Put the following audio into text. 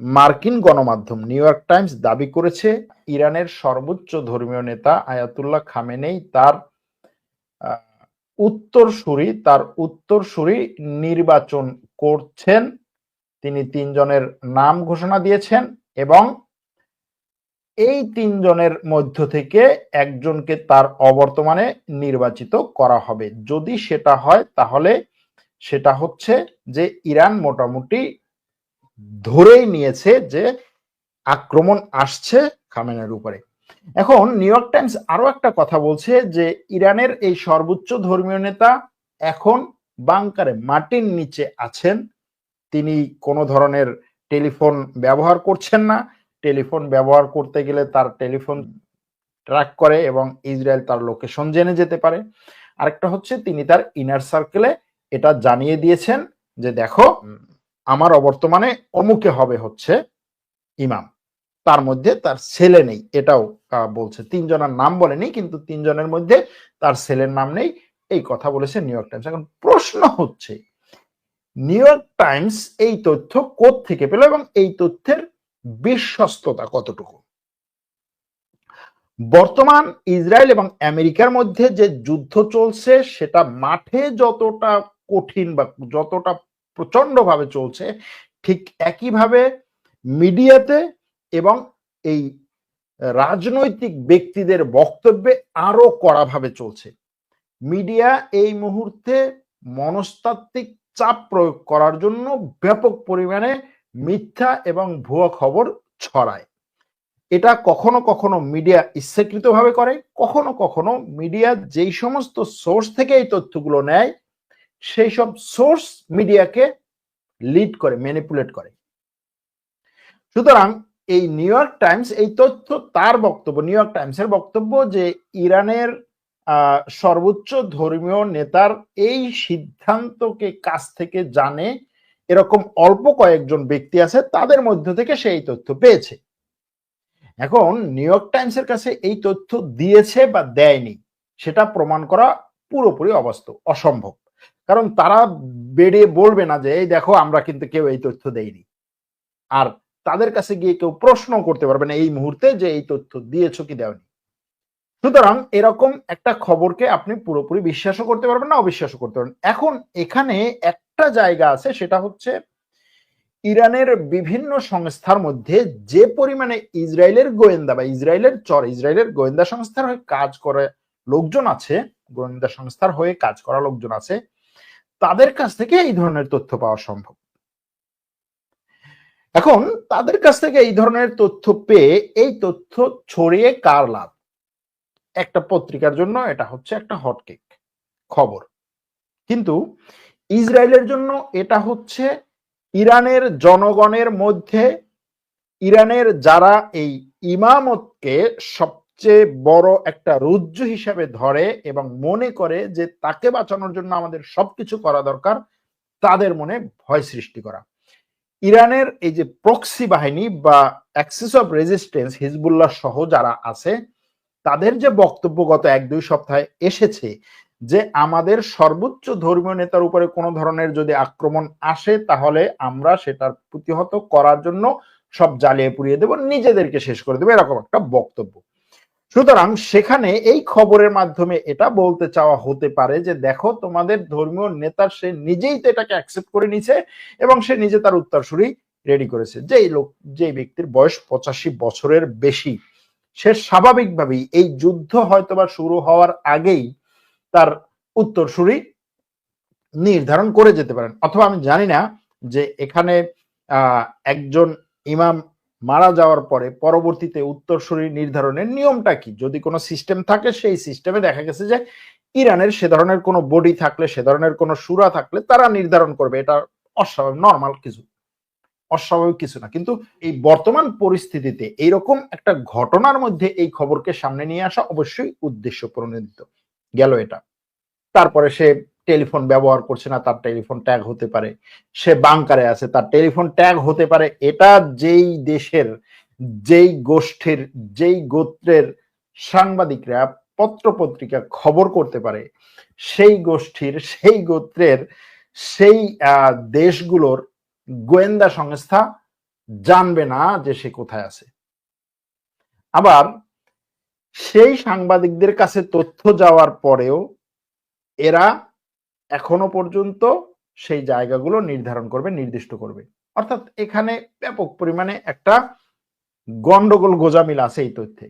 মার্কিন গণমাধ্যম new York Times দাবি করেছে, ইরানের সর্বোচ্চ ধর্মীয় নেতা আয়াতুল্লাহ খামেনেই তার উত্তরসূরি তার উত্তরসূরি নির্বাচন করছেন। তিনি তিনজনের নাম ঘোষণা দিয়েছেন এবং এই তিনজনের মধ্য থেকে একজনকে তার অবর্তমানে নির্বাচিত করা হবে। যদি সেটা হয়, তাহলে সেটা হচ্ছে যে ইরান মোটামুটি ধরেই নিয়েছে যে আক্রমণ আসছে খামেনের উপরে। এখন নিউ ইয়র্ক টাইমস আরও একটা কথা বলছে যে ইরানের এই সর্বোচ্চ ধর্মীয় নেতা এখন বাংকারে মাটির নিচে আছেন। তিনি কোনো ধরনের টেলিফোন ব্যবহার করছেন না। টেলিফোন ব্যবহার করতে গেলে তার টেলিফোন ট্র্যাক করে এবং ইসরায়েল তার লোকেশন জেনে যেতে পারে। আরেকটা হচ্ছে তিনি তার ইনার সার্কেলে এটা জানিয়ে দিয়েছেন যে দেখো আমার অবর্তমানে অমুকে হবে হচ্ছে ইমাম। তার মধ্যে তার ছেলে নেই, এটাও বলছে। তিনজনের নাম বলেনি, কিন্তু তিনজনের মধ্যে তার ছেলের নাম নেই। এই কথা বলেছে নিউ ইয়র্ক টাইমস। এখন প্রশ্ন হচ্ছে, নিউ ইয়র্ক টাইমস এই তথ্য থেকে পেল এবং এই তথ্যের বিশ্বস্ততা কতটুকু? বর্তমান ইসরায়েল এবং আমেরিকার মধ্যে যে যুদ্ধ চলছে, সেটা মাঠে যতটা কঠিন বা যতটা প্রচণ্ড ভাবে চলছে, ঠিক একইভাবে মিডিয়াতে এবং এই রাজনৈতিক ব্যক্তিদের বক্তব্যে আরও কড়াভাবে চলছে। মিডিয়া এই মুহূর্তে মনস্তাত্ত্বিক চাপ প্রয়োগ করার জন্য ব্যাপক পরিমাণে মিথ্যা এবং ভুয়া খবর ছড়ায়। এটা কখনো কখনো মিডিয়া ইচ্ছাকৃতভাবে করে, কখনো কখনো মিডিয়া যেই সমস্ত সোর্স থেকে এই তথ্যগুলো নেয় সেই সব সোর্স মিডিয়াকে লিড করে ম্যানিপুলেট করে। সুতরাং এই নিউ ইয়র্ক টাইমস এই তথ্য তার বক্তব্য নিউ ইয়র্ক টাইমসের বক্তব্য যে ইরানের সর্বোচ্চ ধর্মীয় নেতার এই সিদ্ধান্তকে কাছ থেকে জানে এরকম অল্প কয়েকজন ব্যক্তি আছে, তাদের মধ্য থেকে সে এই তথ্য পেয়েছে। এখন নিউ ইয়র্ক টাইমসের কাছে এই তথ্য দিয়েছে বা দেয়নি, সেটা প্রমাণ করা পুরোপুরি অবাস্তব, অসম্ভব। কারণ তারা বেড়ে বলবে না যে, এই দেখো, আমরা কিন্তু কেউ এই তথ্য দেইনি। আর তাদের কাছে গিয়ে কেউ প্রশ্ন করতে পারবে না এই মুহূর্তে যে, এই তথ্য দিয়েছ কি দেওনি? সুতরাং এরকম একটা খবরকে আপনি পুরোপুরি বিশ্বাসও করতে পারবেন না, অবিশ্বাসও করতে পারবেন এখন এখানে একটা জায়গা আছে, সেটা হচ্ছে ইরানের বিভিন্ন সংস্থার মধ্যে যে পরিমাণে ইসরায়েলের গোয়েন্দা বা ইসরায়েলের চর, ইসরায়েলের গোয়েন্দা সংস্থার হয়ে কাজ করে লোকজন আছে, গোয়েন্দা সংস্থার হয়ে কাজ করা লোকজন আছে তাদের কাছ থেকে এই ধরনের তথ্য পাওয়া সম্ভব। এখন তাদের কাছ থেকে এই ধরনের তথ্য পেয়ে এই তথ্য ছড়িয়ে কার লাভ? একটা পত্রিকার জন্য এটা হচ্ছে একটা হটকেক খবর। কিন্তু ইসরায়েলের জন্য এটা হচ্ছে ইরানের জনগণের মধ্যে, ইরানের যারা এই ইমামতকে সবচেয়ে বড় একটা রুজ্জু হিসাবে ধরে এবং মনে করে যে তাকে বাঁচানোর জন্য আমাদের সবকিছু করা দরকার, তাদের মনে ভয় সৃষ্টি করা। ইরানের এই যে প্রক্সি বাহিনী বা অ্যাক্সিস অফ রেজিস্ট্যান্স হিজবুল্লাহ সহ যারা আছে, তাদের যে বক্তব্য গত এক দুই সপ্তাহে এসেছে যে আমাদের সর্বোচ্চ ধর্মীয় নেতার উপরে কোনো ধরনের যদি আক্রমণ আসে, তাহলে আমরা সেটার প্রতিহত করার জন্য সব জ্বালিয়ে পুড়িয়ে দেব, নিজেদেরকে শেষ করে দেবো, এরকম একটা বক্তব্য। সুতরাং সেখানে এই খবরের মাধ্যমে এটা বলতে চাওয়া হতে পারে যে দেখো, তোমাদের ধর্মীয় নেতা সে নিজেই তো এটাকে অ্যাকসেপ্ট করে নিছে এবং সে নিজে তার উত্তরসূরি রেডি করেছে। যেই লোক যে ব্যক্তির বয়স পঁচাশি বছরের বেশি, সে স্বাভাবিকভাবেই এই যুদ্ধ হয়তোবা শুরু হওয়ার আগেই তার উত্তরসূরি নির্ধারণ করে যেতে পারেন। অথবা আমি জানি না যে এখানে একজন ইমাম মারা যাওয়ার পরে পরবর্তীতে উত্তরসূরি নির্ধারণের নিয়মটা কি? যদি কোনো সিস্টেম থাকে, সেই সিস্টেমে দেখা গেছে যে ইরানের সে ধরনের কোনো বডি থাকলে, সে ধরনের কোনো সুরা থাকলে তারা নির্ধারণ করবে। এটা অস্বাভাবিক নর্মাল কিছু। অস্বাভাবিক কিছু না। কিন্তু এই বর্তমান পরিস্থিতিতে এইরকম একটা ঘটনার মধ্যে এই খবরকে সামনে নিয়ে আসা অবশ্যই উদ্দেশ্য প্রণোদিত। গেল এটা। তারপরে সে টেলিফোন ব্যবহার করছে না, তার টেলিফোন ট্যাগ হতে পারে। সে বাংকারে আছে, তার টেলিফোন ট্যাগ হতে পারে। এটা যেই দেশের, যেই গোষ্ঠীর, যেই গোত্রের সাংবাদিকরা পত্রপত্রিকা খবর করতে পারে, সেই গোষ্ঠীর, সেই গোত্রের, সেই দেশগুলোর গোয়েন্দা সংস্থা জানবে না যে সে কোথায় আছে। আবার সেই সাংবাদিকদের কাছে তথ্য যাওয়ার পরেও এরা এখনও পর্যন্ত সেই জায়গাগুলো নির্ধারণ করবে, নির্দিষ্ট করবে। অর্থাৎ এখানে ব্যাপক পরিমাণে একটা গন্ডগোল, গোজামিল আছে এই তথ্যে।